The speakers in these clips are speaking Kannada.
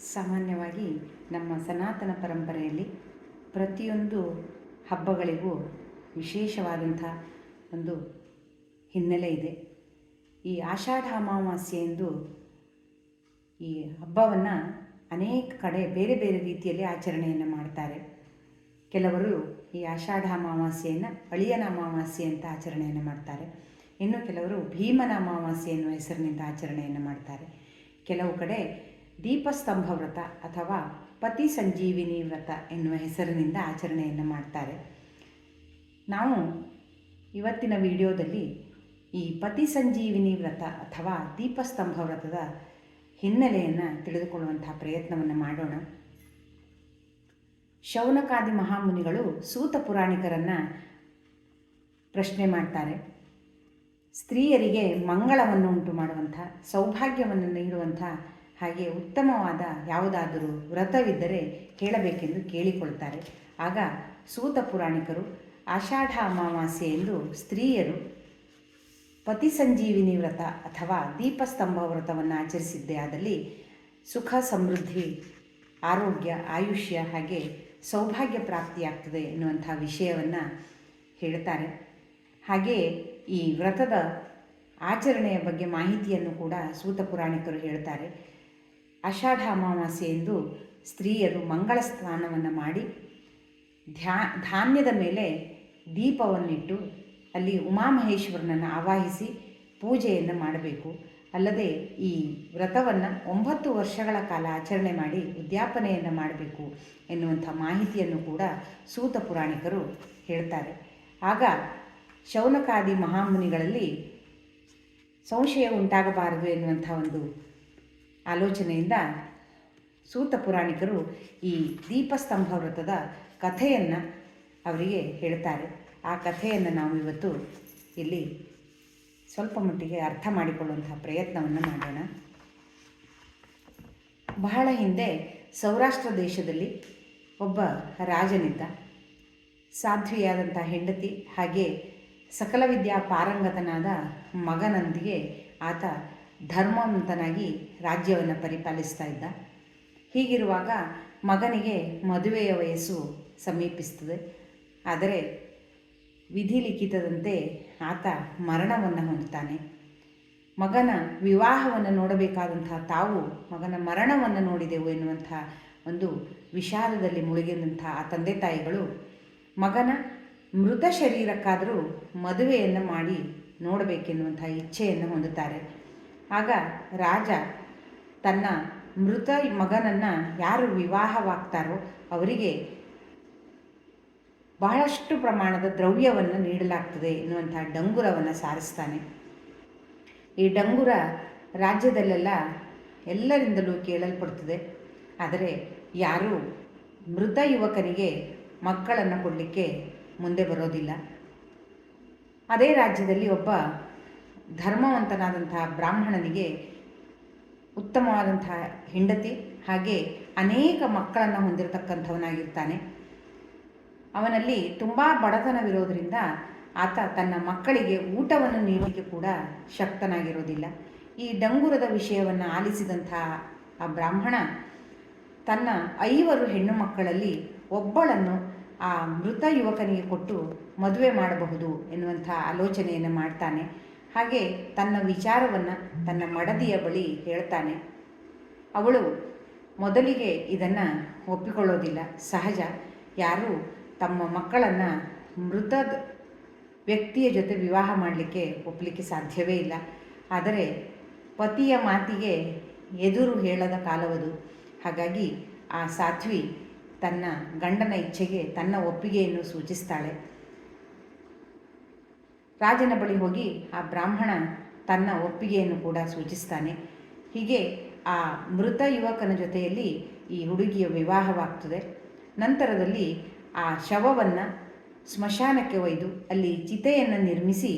ಸಾಮಾನ್ಯವಾಗಿ ನಮ್ಮ ಸನಾತನ ಪರಂಪರೆಯಲ್ಲಿ ಪ್ರತಿಯೊಂದು ಹಬ್ಬಗಳಿಗೂ ವಿಶೇಷವಾದಂಥ ಒಂದು ಹಿನ್ನೆಲೆ ಇದೆ. ಈ ಆಷಾಢ ಅಮಾವಾಸ್ಯೆಯಂದು ಈ ಹಬ್ಬವನ್ನು ಅನೇಕ ಕಡೆ ಬೇರೆ ಬೇರೆ ರೀತಿಯಲ್ಲಿ ಆಚರಣೆಯನ್ನು ಮಾಡ್ತಾರೆ. ಕೆಲವರು ಈ ಆಷಾಢ ಅಮಾವಾಸ್ಯೆಯನ್ನು ಅಳಿಯನ ಅಮಾವಾಸ್ಯೆ ಅಂತ ಆಚರಣೆಯನ್ನು ಮಾಡ್ತಾರೆ. ಇನ್ನು ಕೆಲವರು ಭೀಮನ ಅಮಾವಾಸ್ಯೆ ಎನ್ನುವ ಹೆಸರಿನಿಂದ ಆಚರಣೆಯನ್ನು ಮಾಡ್ತಾರೆ. ಕೆಲವು ಕಡೆ ದೀಪಸ್ತಂಭ ವ್ರತ ಅಥವಾ ಪತಿ ಸಂಜೀವಿನಿ ವ್ರತ ಎನ್ನುವ ಹೆಸರಿನಿಂದ ಆಚರಣೆಯನ್ನು ಮಾಡ್ತಾರೆ. ನಾವು ಇವತ್ತಿನ ವಿಡಿಯೋದಲ್ಲಿ ಈ ಪತಿ ಸಂಜೀವಿನಿ ವ್ರತ ಅಥವಾ ದೀಪಸ್ತಂಭ ವ್ರತದ ಹಿನ್ನೆಲೆಯನ್ನು ತಿಳಿದುಕೊಳ್ಳುವಂತಹ ಪ್ರಯತ್ನವನ್ನು ಮಾಡೋಣ. ಶೌನಕಾದಿ ಮಹಾಮುನಿಗಳು ಸೂತ ಪುರಾಣಿಕರನ್ನು ಪ್ರಶ್ನೆ ಮಾಡ್ತಾರೆ. ಸ್ತ್ರೀಯರಿಗೆ ಮಂಗಳವನ್ನು ಉಂಟು ಮಾಡುವಂಥ, ಸೌಭಾಗ್ಯವನ್ನು ನೀಡುವಂಥ ಹಾಗೆ ಉತ್ತಮವಾದ ಯಾವುದಾದರೂ ವ್ರತವಿದ್ದರೆ ಹೇಳಬೇಕೆಂದು ಕೇಳಿಕೊಳ್ತಾರೆ. ಆಗ ಸೂತ ಪುರಾಣಿಕರು ಆಷಾಢ ಅಮಾವಾಸ್ಯೆ ಎಂದು ಸ್ತ್ರೀಯರು ಪತಿ ಸಂಜೀವಿನಿ ವ್ರತ ಅಥವಾ ದೀಪಸ್ತಂಭ ವ್ರತವನ್ನು ಆಚರಿಸಿದ್ದೇ ಆದಲ್ಲಿ ಸುಖ, ಸಮೃದ್ಧಿ, ಆರೋಗ್ಯ, ಆಯುಷ್ಯ ಹಾಗೆ ಸೌಭಾಗ್ಯ ಪ್ರಾಪ್ತಿಯಾಗ್ತದೆ ಎನ್ನುವಂಥ ವಿಷಯವನ್ನು ಹೇಳ್ತಾರೆ. ಹಾಗೆಯೇ ಈ ವ್ರತದ ಆಚರಣೆಯ ಬಗ್ಗೆ ಮಾಹಿತಿಯನ್ನು ಕೂಡ ಸೂತ ಪುರಾಣಿಕರು ಹೇಳ್ತಾರೆ. ಆಷಾಢ ಅಮಾವಾಸ್ಯೆ ಎಂದು ಸ್ತ್ರೀಯರು ಮಂಗಳ ಸ್ನಾನವನ್ನು ಮಾಡಿ ಧ್ಯಾ, ಧಾನ್ಯದ ಮೇಲೆ ದೀಪವನ್ನಿಟ್ಟು ಅಲ್ಲಿ ಉಮಾಮಹೇಶ್ವರನನ್ನು ಆವಾಹಿಸಿ ಪೂಜೆಯನ್ನು ಮಾಡಬೇಕು. ಅಲ್ಲದೆ ಈ ವ್ರತವನ್ನು ಒಂಬತ್ತು ವರ್ಷಗಳ ಕಾಲ ಆಚರಣೆ ಮಾಡಿ ಉದ್ಯಾಪನೆಯನ್ನು ಮಾಡಬೇಕು ಎನ್ನುವಂಥ ಮಾಹಿತಿಯನ್ನು ಕೂಡ ಸೂತ ಪುರಾಣಿಕರು ಹೇಳ್ತಾರೆ. ಆಗ ಶೌನಕಾದಿ ಮಹಾಮುನಿಗಳಲ್ಲಿ ಸಂಶಯ ಉಂಟಾಗಬಾರದು ಎನ್ನುವಂಥ ಒಂದು ಆಲೋಚನೆಯಿಂದ ಸೂತ ಪುರಾಣಿಕರು ಈ ದೀಪಸ್ತಂಭ ವ್ರತದ ಕಥೆಯನ್ನು ಅವರಿಗೆ ಹೇಳ್ತಾರೆ. ಆ ಕಥೆಯನ್ನು ನಾವು ಇವತ್ತು ಇಲ್ಲಿ ಸ್ವಲ್ಪ ಮಟ್ಟಿಗೆ ಅರ್ಥ ಮಾಡಿಕೊಳ್ಳುವಂಥ ಪ್ರಯತ್ನವನ್ನು ಮಾಡೋಣ. ಬಹಳ ಹಿಂದೆ ಸೌರಾಷ್ಟ್ರ ದೇಶದಲ್ಲಿ ಒಬ್ಬ ರಾಜನಿದ್ದ. ಸಾಧ್ವಿಯಾದಂಥ ಹೆಂಡತಿ ಹಾಗೆ ಸಕಲ ವಿದ್ಯಾ ಪಾರಂಗತನಾದ ಮಗನೊಂದಿಗೆ ಆತ ಧರ್ಮವಂತನಾಗಿ ರಾಜ್ಯವನ್ನು ಪರಿಪಾಲಿಸ್ತಾ ಇದ್ದ. ಹೀಗಿರುವಾಗ ಮಗನಿಗೆ ಮದುವೆಯ ವಯಸ್ಸು ಸಮೀಪಿಸ್ತದೆ. ಆದರೆ ವಿಧಿ ಲಿಖಿತದಂತೆ ಆತ ಮರಣವನ್ನು ಹೊಂದುತ್ತಾನೆ. ಮಗನ ವಿವಾಹವನ್ನು ನೋಡಬೇಕಾದಂತಹ ತಾವು ಮಗನ ಮರಣವನ್ನು ನೋಡಿದೆವು ಎನ್ನುವಂಥ ಒಂದು ವಿಷಾದದಲ್ಲಿ ಮುಳುಗಿದಂಥ ಆ ತಂದೆ ತಾಯಿಗಳು ಮಗನ ಮೃತ ಶರೀರಕ್ಕಾದರೂ ಮದುವೆಯನ್ನು ಮಾಡಿ ನೋಡಬೇಕೆನ್ನುವಂಥ ಇಚ್ಛೆಯನ್ನು ಹೊಂದುತ್ತಾರೆ. ಆಗ ರಾಜ ತನ್ನ ಮೃತ ಮಗನನ್ನು ಯಾರು ವಿವಾಹವಾಗ್ತಾರೋ ಅವರಿಗೆ ಬಹಳಷ್ಟು ಪ್ರಮಾಣದ ದ್ರವ್ಯವನ್ನು ನೀಡಲಾಗ್ತದೆ ಎನ್ನುವಂಥ ಡಂಗುರವನ್ನು ಸಾರಿಸ್ತಾನೆ. ಈ ಡಂಗುರ ರಾಜ್ಯದಲ್ಲೆಲ್ಲ ಎಲ್ಲರಿಂದಲೂ ಕೇಳಲ್ಪಡ್ತದೆ. ಆದರೆ ಯಾರೂ ಮೃತ ಯುವಕನಿಗೆ ಮಕ್ಕಳನ್ನು ಕೊಡಲಿಕ್ಕೆ ಮುಂದೆ ಬರೋದಿಲ್ಲ. ಅದೇ ರಾಜ್ಯದಲ್ಲಿ ಒಬ್ಬ ಧರ್ಮವಂತನಾದಂತಹ ಬ್ರಾಹ್ಮಣನಿಗೆ ಉತ್ತಮವಾದಂತಹ ಹೆಂಡತಿ ಹಾಗೆ ಅನೇಕ ಮಕ್ಕಳನ್ನು ಹೊಂದಿರತಕ್ಕಂಥವನಾಗಿರ್ತಾನೆ. ಅವನಲ್ಲಿ ತುಂಬ ಬಡತನವಿರೋದರಿಂದ ಆತ ತನ್ನ ಮಕ್ಕಳಿಗೆ ಊಟವನ್ನು ನೀಡಲಿಕ್ಕೆ ಕೂಡ ಶಕ್ತನಾಗಿರೋದಿಲ್ಲ ಈ ಡಂಗುರದ ವಿಷಯವನ್ನು ಆಲಿಸಿದಂತಹ ಆ ಬ್ರಾಹ್ಮಣ ತನ್ನ ಐವರು ಹೆಣ್ಣು ಮಕ್ಕಳಲ್ಲಿ ಒಬ್ಬಳನ್ನು ಆ ಮೃತ ಯುವಕನಿಗೆ ಕೊಟ್ಟು ಮದುವೆ ಮಾಡಬಹುದು ಎನ್ನುವಂಥ ಆಲೋಚನೆಯನ್ನು ಮಾಡ್ತಾನೆ. ಹಾಗೆ ತನ್ನ ವಿಚಾರವನ್ನು ತನ್ನ ಮಡದಿಯ ಬಳಿ ಹೇಳ್ತಾನೆ. ಅವಳು ಮೊದಲಿಗೆ ಇದನ್ನು ಒಪ್ಪಿಕೊಳ್ಳೋದಿಲ್ಲ. ಸಹಜ. ಯಾರೂ ತಮ್ಮ ಮಕ್ಕಳನ್ನು ಮೃತ ವ್ಯಕ್ತಿಯ ಜೊತೆ ವಿವಾಹ ಮಾಡಲಿಕ್ಕೆ ಒಪ್ಪಲಿಕ್ಕೆ ಸಾಧ್ಯವೇ ಇಲ್ಲ. ಆದರೆ ಪತಿಯ ಮಾತಿಗೆ ಎದುರು ಹೇಳದ ಕಾಲವದು. ಹಾಗಾಗಿ ಆ ಸಾಧ್ವಿ ತನ್ನ ಗಂಡನ ಇಚ್ಛೆಗೆ ತನ್ನ ಒಪ್ಪಿಗೆಯನ್ನು ಸೂಚಿಸ್ತಾಳೆ. ರಾಜನ ಬಳಿ ಹೋಗಿ ಆ ಬ್ರಾಹ್ಮಣ ತನ್ನ ಒಪ್ಪಿಗೆಯನ್ನು ಕೂಡ ಸೂಚಿಸ್ತಾನೆ. ಹೀಗೆ ಆ ಮೃತ ಯುವಕನ ಜೊತೆಯಲ್ಲಿ ಈ ಹುಡುಗಿಯ ವಿವಾಹವಾಗ್ತದೆ. ನಂತರದಲ್ಲಿ ಆ ಶವವನ್ನು ಸ್ಮಶಾನಕ್ಕೆ ಒಯ್ದು ಅಲ್ಲಿ ಚಿತೆಯನ್ನು ನಿರ್ಮಿಸಿ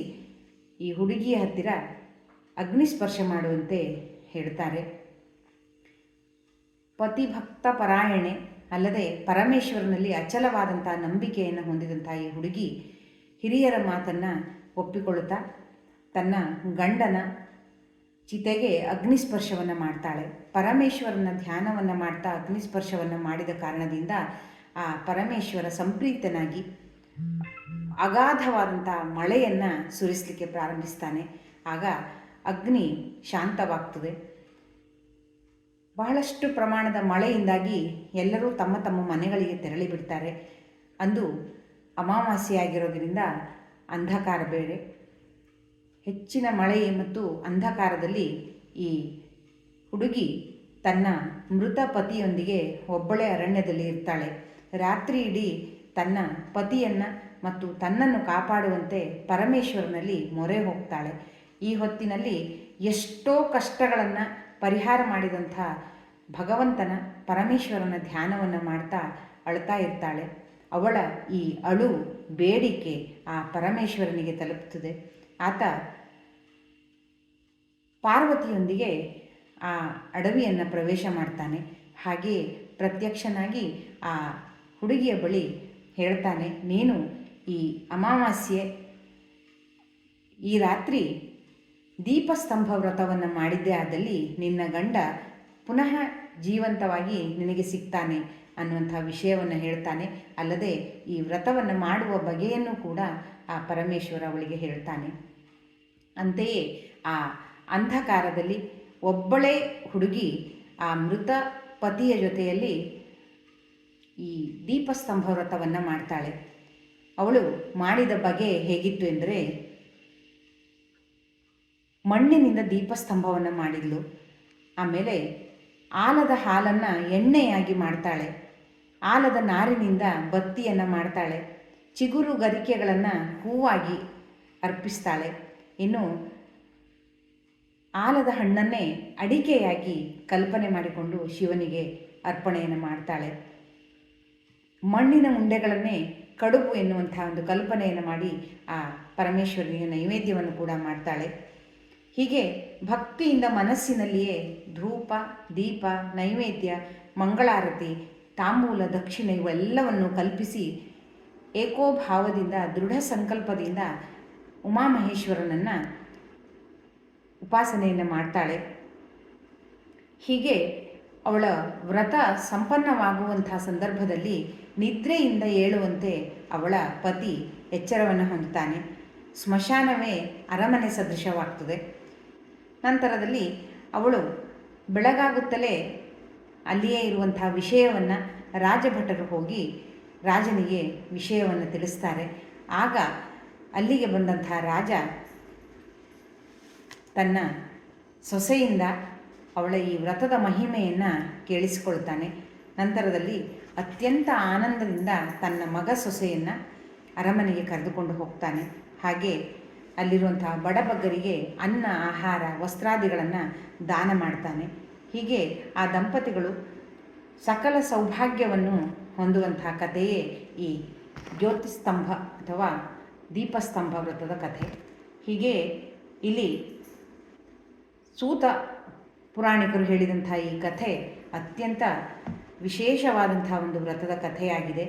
ಈ ಹುಡುಗಿಯ ಹತ್ತಿರ ಅಗ್ನಿಸ್ಪರ್ಶ ಮಾಡುವಂತೆ ಹೇಳ್ತಾರೆ. ಪತಿಭಕ್ತ ಪರಾಯಣೆ ಅಲ್ಲದೆ ಪರಮೇಶ್ವರನಲ್ಲಿ ಅಚಲವಾದಂಥ ನಂಬಿಕೆಯನ್ನು ಹೊಂದಿದಂಥ ಈ ಹುಡುಗಿ ಹಿರಿಯರ ಮಾತನ್ನು ಒಪ್ಪಿಕೊಳ್ಳುತ್ತಾ ತನ್ನ ಗಂಡನ ಚಿತೆಗೆ ಅಗ್ನಿಸ್ಪರ್ಶವನ್ನು ಮಾಡ್ತಾಳೆ. ಪರಮೇಶ್ವರನ ಧ್ಯಾನವನ್ನು ಮಾಡ್ತಾ ಅಗ್ನಿಸ್ಪರ್ಶವನ್ನು ಮಾಡಿದ ಕಾರಣದಿಂದ ಆ ಪರಮೇಶ್ವರ ಸಂಪ್ರೀತನಾಗಿ ಅಗಾಧವಾದಂಥ ಮಳೆಯನ್ನು ಸುರಿಸಲಿಕ್ಕೆ ಪ್ರಾರಂಭಿಸ್ತಾನೆ. ಆಗ ಅಗ್ನಿ ಶಾಂತವಾಗ್ತದೆ. ಬಹಳಷ್ಟು ಪ್ರಮಾಣದ ಮಳೆಯಿಂದಾಗಿ ಎಲ್ಲರೂ ತಮ್ಮ ತಮ್ಮ ಮನೆಗಳಿಗೆ ತೆರಳಿ ಬಿಡ್ತಾರೆ. ಅಂದು ಅಮಾವಾಸ್ಯೆ ಆಗಿರೋದರಿಂದ ಅಂಧಕಾರ ಬೇರೆ. ಹೆಚ್ಚಿನ ಮಳೆ ಮತ್ತು ಅಂಧಕಾರದಲ್ಲಿ ಈ ಹುಡುಗಿ ತನ್ನ ಮೃತ ಪತಿಯೊಂದಿಗೆ ಒಬ್ಬಳೆ ಅರಣ್ಯದಲ್ಲಿ ಇರ್ತಾಳೆ. ರಾತ್ರಿ ಇಡೀ ತನ್ನ ಪತಿಯನ್ನು ಮತ್ತು ತನ್ನನ್ನು ಕಾಪಾಡುವಂತೆ ಪರಮೇಶ್ವರನಲ್ಲಿ ಮೊರೆ ಹೋಗ್ತಾಳೆ. ಈ ಹೊತ್ತಿನಲ್ಲಿ ಎಷ್ಟೋ ಕಷ್ಟಗಳನ್ನು ಪರಿಹಾರ ಮಾಡಿದಂಥ ಭಗವಂತನ ಪರಮೇಶ್ವರನ ಧ್ಯಾನವನ್ನು ಮಾಡ್ತಾ ಅಳ್ತಾ ಇರ್ತಾಳೆ. ಅವಳ ಈ ಅಳು ಬೇಡಿಕೆ ಆ ಪರಮೇಶ್ವರನಿಗೆ ತಲುಪುತ್ತದೆ. ಆತ ಪಾರ್ವತಿಯೊಂದಿಗೆ ಆ ಅಡವಿಯನ್ನು ಪ್ರವೇಶ ಮಾಡ್ತಾನೆ. ಹಾಗೆಯೇ ಪ್ರತ್ಯಕ್ಷನಾಗಿ ಆ ಹುಡುಗಿಯ ಬಳಿ ಹೇಳ್ತಾನೆ, ನೀನು ಈ ಅಮಾವಾಸ್ಯೆ, ಈ ರಾತ್ರಿ ದೀಪಸ್ತಂಭ ವ್ರತವನ್ನು ಮಾಡಿದ್ದೇ ಆದಲ್ಲಿ ನಿನ್ನ ಗಂಡ ಪುನಃ ಜೀವಂತವಾಗಿ ನಿನಗೆ ಸಿಗ್ತಾನೆ. ಅನ್ನುವಂಥ ವಿಷಯವನ್ನು ಹೇಳ್ತಾನೆ. ಅಲ್ಲದೆ ಈ ವ್ರತವನ್ನು ಮಾಡುವ ಬಗೆಯನ್ನು ಕೂಡ ಆ ಪರಮೇಶ್ವರ ಅವಳಿಗೆ ಹೇಳ್ತಾನೆ. ಅಂತೆಯೇ ಆ ಅಂಧಕಾರದಲ್ಲಿ ಒಬ್ಬಳೇ ಹುಡುಗಿ ಆ ಮೃತ ಪತಿಯ ಜೊತೆಯಲ್ಲಿ ಈ ದೀಪಸ್ತಂಭ ವ್ರತವನ್ನು ಮಾಡ್ತಾಳೆ. ಅವಳು ಮಾಡಿದ ಬಗೆ ಹೇಗಿತ್ತು ಎಂದರೆ ಮಣ್ಣಿನಿಂದ ದೀಪಸ್ತಂಭವನ್ನು ಮಾಡಿದ್ಲು. ಆಮೇಲೆ ಆಲದ ಹಾಲನ್ನು ಎಣ್ಣೆಯಾಗಿ ಮಾಡ್ತಾಳೆ. ಆಲದ ನಾರಿನಿಂದ ಬತ್ತಿಯನ್ನು ಮಾಡ್ತಾಳೆ. ಚಿಗುರು ಗರಿಕೆಗಳನ್ನು ಹೂವಾಗಿ ಅರ್ಪಿಸ್ತಾಳೆ. ಇನ್ನು ಆಲದ ಹಣ್ಣನ್ನೇ ಅಡಿಕೆಯಾಗಿ ಕಲ್ಪನೆ ಮಾಡಿಕೊಂಡು ಶಿವನಿಗೆ ಅರ್ಪಣೆಯನ್ನು ಮಾಡ್ತಾಳೆ. ಮಣ್ಣಿನ ಉಂಡೆಗಳನ್ನೇ ಕಡುಬು ಎನ್ನುವಂಥ ಒಂದು ಕಲ್ಪನೆಯನ್ನು ಮಾಡಿ ಆ ಪರಮೇಶ್ವರನಿಗೆ ನೈವೇದ್ಯವನ್ನು ಕೂಡ ಮಾಡ್ತಾಳೆ. ಹೀಗೆ ಭಕ್ತಿಯಿಂದ ಮನಸ್ಸಿನಲ್ಲಿಯೇ ಧೂಪ, ದೀಪ, ನೈವೇದ್ಯ, ಮಂಗಳಾರತಿ ತಾಂಬೂಲ ದಕ್ಷಿಣ ಇವೆಲ್ಲವನ್ನು ಕಲ್ಪಿಸಿ ಏಕೋಭಾವದಿಂದ ದೃಢ ಸಂಕಲ್ಪದಿಂದ ಉಮಾಮಹೇಶ್ವರನನ್ನು ಉಪಾಸನೆಯನ್ನು ಮಾಡ್ತಾಳೆ. ಹೀಗೆ ಅವಳ ವ್ರತ ಸಂಪನ್ನವಾಗುವಂಥ ಸಂದರ್ಭದಲ್ಲಿ ನಿದ್ರೆಯಿಂದ ಏಳುವಂತೆ ಅವಳ ಪತಿ ಎಚ್ಚರವನ್ನು ಹೊಂದುತ್ತಾನೆ. ಸ್ಮಶಾನವೇ ಅರಮನೆ ಸದೃಶವಾಗ್ತದೆ. ನಂತರದಲ್ಲಿ ಅವಳು ಬೆಳಗಾಗುತ್ತಲೇ ಅಲ್ಲಿಯೇ ಇರುವಂತಹ ವಿಷಯವನ್ನು ರಾಜಭಟರು ಹೋಗಿ ರಾಜನಿಗೆ ವಿಷಯವನ್ನು ತಿಳಿಸ್ತಾರೆ. ಆಗ ಅಲ್ಲಿಗೆ ಬಂದಂತಹ ರಾಜ ತನ್ನ ಸೊಸೆಯಿಂದ ಅವಳ ಈ ವ್ರತದ ಮಹಿಮೆಯನ್ನು ಕೇಳಿಸಿಕೊಳ್ತಾನೆ. ನಂತರದಲ್ಲಿ ಅತ್ಯಂತ ಆನಂದದಿಂದ ತನ್ನ ಮಗ ಸೊಸೆಯನ್ನು ಅರಮನೆಗೆ ಕರೆದುಕೊಂಡು ಹೋಗ್ತಾನೆ. ಹಾಗೆ ಅಲ್ಲಿರುವಂತಹ ಬಡಬಗ್ಗರಿಗೆ ಅನ್ನ, ಆಹಾರ, ವಸ್ತ್ರಾದಿಗಳನ್ನು ದಾನ ಮಾಡ್ತಾನೆ. ಹೀಗೆ ಆ ದಂಪತಿಗಳು ಸಕಲ ಸೌಭಾಗ್ಯವನ್ನು ಹೊಂದುವಂತಹ ಕಥೆಯೇ ಈ ಜ್ಯೋತಿಸ್ತಂಭ ಅಥವಾ ದೀಪಸ್ತಂಭ ವ್ರತದ ಕಥೆ. ಹೀಗೆ ಇಲ್ಲಿ ಸೂತ ಪುರಾಣಿಕರು ಹೇಳಿದಂಥ ಈ ಕಥೆ ಅತ್ಯಂತ ವಿಶೇಷವಾದಂಥ ಒಂದು ವ್ರತದ ಕಥೆಯಾಗಿದೆ.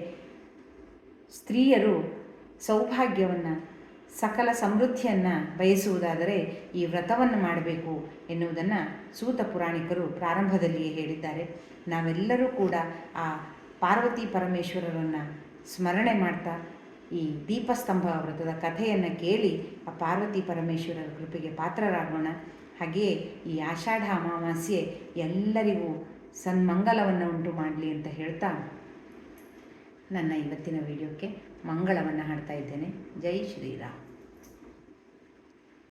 ಸ್ತ್ರೀಯರು ಸೌಭಾಗ್ಯವನ್ನು ಸಕಲ ಸಮೃದ್ಧಿಯನ್ನು ಬಯಸುವುದಾದರೆ ಈ ವ್ರತವನ್ನು ಮಾಡಬೇಕು ಎನ್ನುವುದನ್ನು ಸೂತ ಪುರಾಣಿಕರು ಪ್ರಾರಂಭದಲ್ಲಿಯೇ ಹೇಳಿದ್ದಾರೆ. ನಾವೆಲ್ಲರೂ ಕೂಡ ಆ ಪಾರ್ವತಿ ಪರಮೇಶ್ವರರನ್ನು ಸ್ಮರಣೆ ಮಾಡ್ತಾ ಈ ದೀಪಸ್ತಂಭ ವ್ರತದ ಕಥೆಯನ್ನು ಕೇಳಿ ಆ ಪಾರ್ವತಿ ಪರಮೇಶ್ವರರ ಕೃಪೆಗೆ ಪಾತ್ರರಾಗೋಣ. ಹಾಗೆಯೇ ಈ ಆಷಾಢ ಅಮಾವಾಸ್ಯೆ ಎಲ್ಲರಿಗೂ ಸನ್ಮಂಗಲವನ್ನು ಉಂಟು ಮಾಡಲಿ ಅಂತ ಹೇಳ್ತಾ ನನ್ನ ಇವತ್ತಿನ ವಿಡಿಯೋಕ್ಕೆ ಮಂಗಳವನ್ನು ಹಾಡ್ತಾ ಇದ್ದೇನೆ. ಜೈ ಶ್ರೀರಾಮ್.